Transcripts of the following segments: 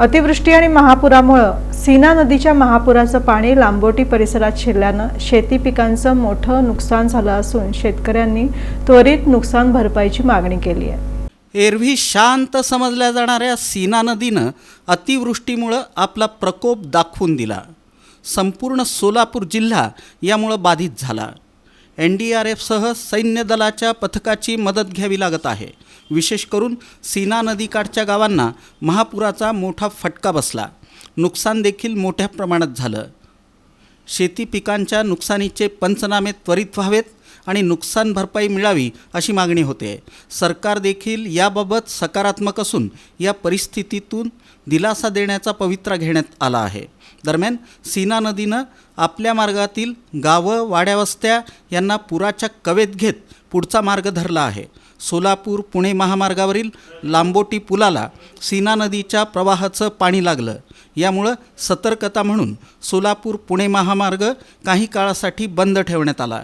अतिवृष्टी आणि महापुरामुळं सीना नदीच्या महापुराचं पाणी लांबोटी परिसरात शिरल्यानं शेती पिकांचं मोठं नुकसान झालं असून शेतकऱ्यांनी त्वरित नुकसान भरपाईची मागणी केली आहे. एरवी शांत समजल्या जाणाऱ्या सीना नदीनं अतिवृष्टीमुळं आपला प्रकोप दाखवून दिला. संपूर्ण सोलापूर जिल्हा यामुळं बाधित झाला. एन डी आर एफसह सैन्य दलाच्या पथकाची मदत घ्यावी लागत आहे. विशेष करून सीना नदीकाठच्या गावांना महापुराचा मोठा फटका बसला. नुकसान देखील मोठ्या प्रमाणात झालं. शेती पिकांच्या नुकसानीचे पंचनामे त्वरित व्हावेत आणि नुकसान भरपाई मिळावी अशी मागणी होते. सरकार देखील याबाबत सकारात्मक असून या परिस्थितीतून दिलासा देण्याचा पवित्रा घेण्यात आला आहे. दरम्यान सीना नदीनं आपल्या मार्गातील गावं वाड्यावस्त्या यांना पुराच्या कवेत घेत पुढचा मार्ग धरला आहे. सोलापूर पुणे महामार्गावरील लांबोटी पुलाला सीना नदीच्या प्रवाहाचं पाणी लागलं. यामुळं सतर्कता म्हणून सोलापूर पुणे महामार्ग काही काळासाठी बंद ठेवण्यात आला.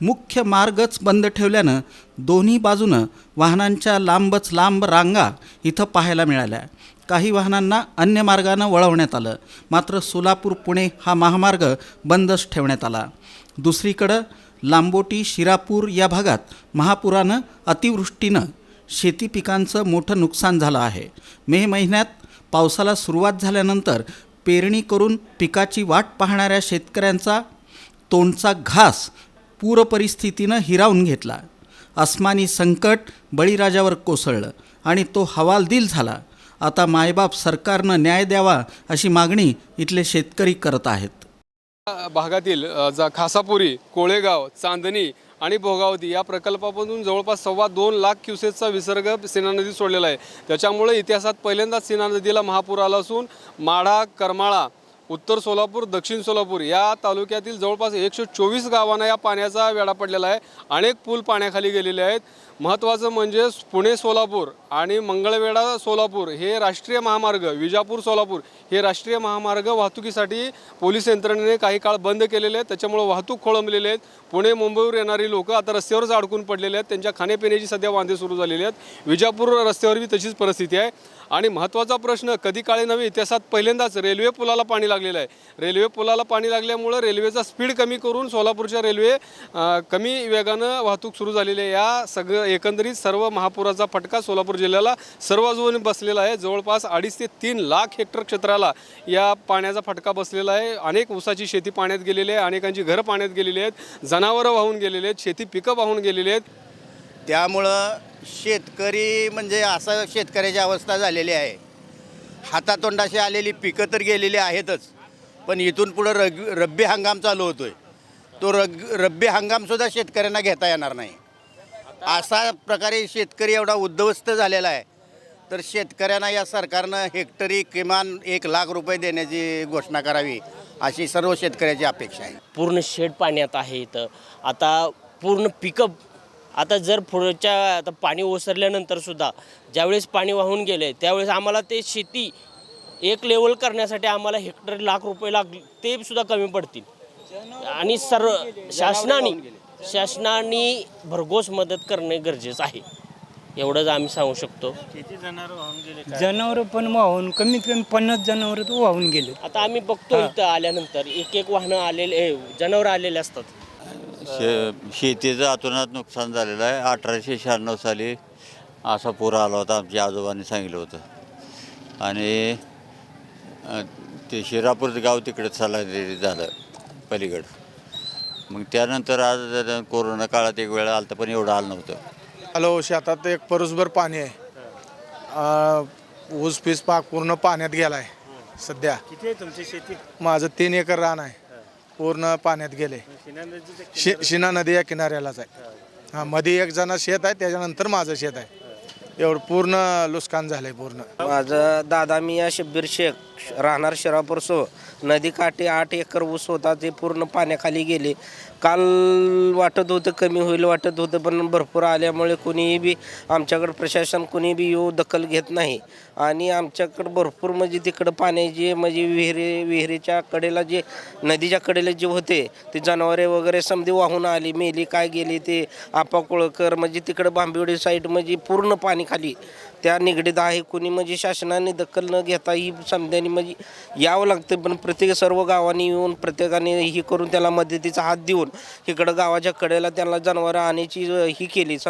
मुख्य मार्गच बंद ठेवल्यानं दोन्ही बाजूनं वाहनांच्या लांबच लांब रांगा इथं पाहायला मिळाल्या. काही वाहनांना अन्य मार्गानं वळवण्यात आलं. मात्र सोलापूर पुणे हा महामार्ग बंदच ठेवण्यात आला. दुसरीकडं लांबोटी शिरापूर या भागात महापुरानं अतिवृष्टीनं शेती पिकांचं मोठं नुकसान झालं आहे. मे महिन्यात पावसाला सुरुवात झाल्यानंतर पेरणी करून पिकाची वाट पाहणाऱ्या शेतकऱ्यांचा तोंडचा घास पूर परिस्थितीनं हिरावून घेतला. अस्मानी संकट बळीराजावर कोसळलं आणि तो हवालदिल झाला. आता मायबाप सरकारनं न्याय द्यावा अशी मागणी इथले शेतकरी करत आहेत. भागातील जा खासापुरी कोळेगाव चांदणी आणि भोगावती या प्रकल्पापासून जवळपास सव्वा दोन लाख क्युसेसचा विसर्ग सीना नदीत सोडलेला आहे. त्याच्यामुळे इतिहासात पहिल्यांदाच सीना नदीला महापूर आला असून माढा करमाळा उत्तर सोलापूर दक्षिण सोलापूर या तालुक्यातील जवळपास एकशे चोवीस गावांना या पाण्याचा वेढा पडलेला आहे. अनेक पूल पाण्याखाली गेलेले आहेत. महत्त्वाचं म्हणजे पुणे सोलापूर आणि मंगळवेढा सोलापूर हे राष्ट्रीय महामार्ग विजापूर सोलापूर हे राष्ट्रीय महामार्ग वाहतुकीसाठी पोलीस यंत्रणेने काही काळ बंद केलेले आहेत. त्याच्यामुळे वाहतूक खोळंबलेली आहेत. पुणे मुंबईवर येणारी लोक आता रस्त्यावरच अडकून पडलेले आहेत. त्यांच्या खाण्यापिण्याची सध्या वांदे सुरू झालेली आहेत. विजापूर रस्त्यावर बी तशीच परिस्थिती आहे. आणि महत्त्वाचा प्रश्न कधी काळी नव्हे इतिहासात पहिल्यांदाच रेल्वे पुलाला पाणी लागलेलं आहे. रेल्वे पुलाला पाणी लागल्यामुळं रेल्वेचा स्पीड कमी करून सोलापूरच्या रेल्वे कमी वेगानं वाहतूक सुरू झालेली आहे. या सगळं एकंदरीत सर्व महापुराचा फटका सोलापूर जिल्ह्याला सर्व बसलेला आहे. जवळपास अडीच ते तीन लाख हेक्टर क्षेत्राला या पाण्याचा फटका बसलेला आहे. अनेक ऊसाची शेती पाण्यात गेलेली आहे. अनेकांची घरं पाण्यात गेलेली आहेत. जनावरं वाहून गेलेली आहेत. शेती पिकं वाहून गेलेली आहेत. त्यामुळं शेतकरी म्हणजे असं शेतकऱ्याची अवस्था झालेली आहे. हातातोंडाशी आलेली पिकं तर गेलेली आहेतच. पण इथून पुढं रग रब्बी हंगाम चालू होतोय. तो रग रब्बी हंगामसुद्धा शेतकऱ्यांना घेता येणार नाही. असा प्रकारे शेतकरी एवढा उद्ध्वस्त झालेला आहे. तर शेतकऱ्यांना या सरकारनं हेक्टरी किमान एक लाख रुपये देण्याची घोषणा करावी अशी सर्व शेतकऱ्याची अपेक्षा आहे. पूर्ण शेड पाण्यात आहे इथं. आता पूर्ण पिकअप आता जर पुढच्या आता पाणी ओसरल्यानंतर सुद्धा ज्यावेळेस पाणी वाहून गेले त्यावेळेस आम्हाला ते शेती एक लेवल करण्यासाठी आम्हाला हेक्टर लाख रुपये लाग ते सुद्धा कमी पडतील. आणि सर्व शासनाने शासनाने भरघोस मदत करणे गरजेचं आहे. एवढंच आम्ही सांगू शकतो. जनावर पण वाहून कमीत कमी पन्नास जनावर तर वाहून गेले आता आम्ही बघतो इथं आल्यानंतर एक एक वाहनं आलेले जनावर आलेले असतात. शे शेतीचं अतोनात नुकसान झालेलं आहे. अठराशे शहाण्णव साली असा पूर आला होता. आमच्या आजोबांनी सांगितलं होतं. आणि अ, ते शिरापूरचं गाव तिकडे चाला झालं पलीकडं. मग त्यानंतर आज कोरोना काळात एक वेळ आलं पण एवढं आलं नव्हतं. आलो शेतात एक परसभर पाणी आहे. आ, ऊस पीस पाक पूर्ण पाण्यात गेलाय सध्या. किती आहे तुमची शेती? माझं तीन एकर रान आहे. पूर्ण पाण्यात गेले. शि शिना नदी या किनाऱ्यालाच आहे. हा मध्ये एक जण शेत आहे त्याच्यानंतर माझं शेत आहे. एवढं पूर्ण नुकसान झालंय पूर्ण. माझं दादा मिया शब्बीर शेख राहणार शिरापूर सो नदी काठी आठ एकर ऊस होता ते पूर्ण पाण्याखाली गेले. काल वाटत होतं कमी होईल वाटत होतं पण भरपूर आल्यामुळे कोणीही बी आमच्याकडं प्रशासन कोणी बी येऊ दखल घेत नाही. आणि आमच्याकडं भरपूर म्हणजे तिकडं पाण्याची म्हणजे विहिरी विहिरीच्या कडेला जे नदीच्या कडेला जे होते ते जनावरे वगैरे समधी वाहून आली मेली काय गेली ते आपा कोळकर म्हणजे तिकडं बांबिवडी साईड म्हणजे पूर्ण पाणी खाली त्या निगडीत आहे. कोणी म्हणजे शासनाने दखल न घेता ही समजाने म्हणजे यावं लागतं पण प्रत्येक सर्व गावांनी येऊन प्रत्येकाने ही करून त्याला मदतीचा हात देऊन इकडं गावाच्या कडेला त्याला जनावरं आणायची ही केली.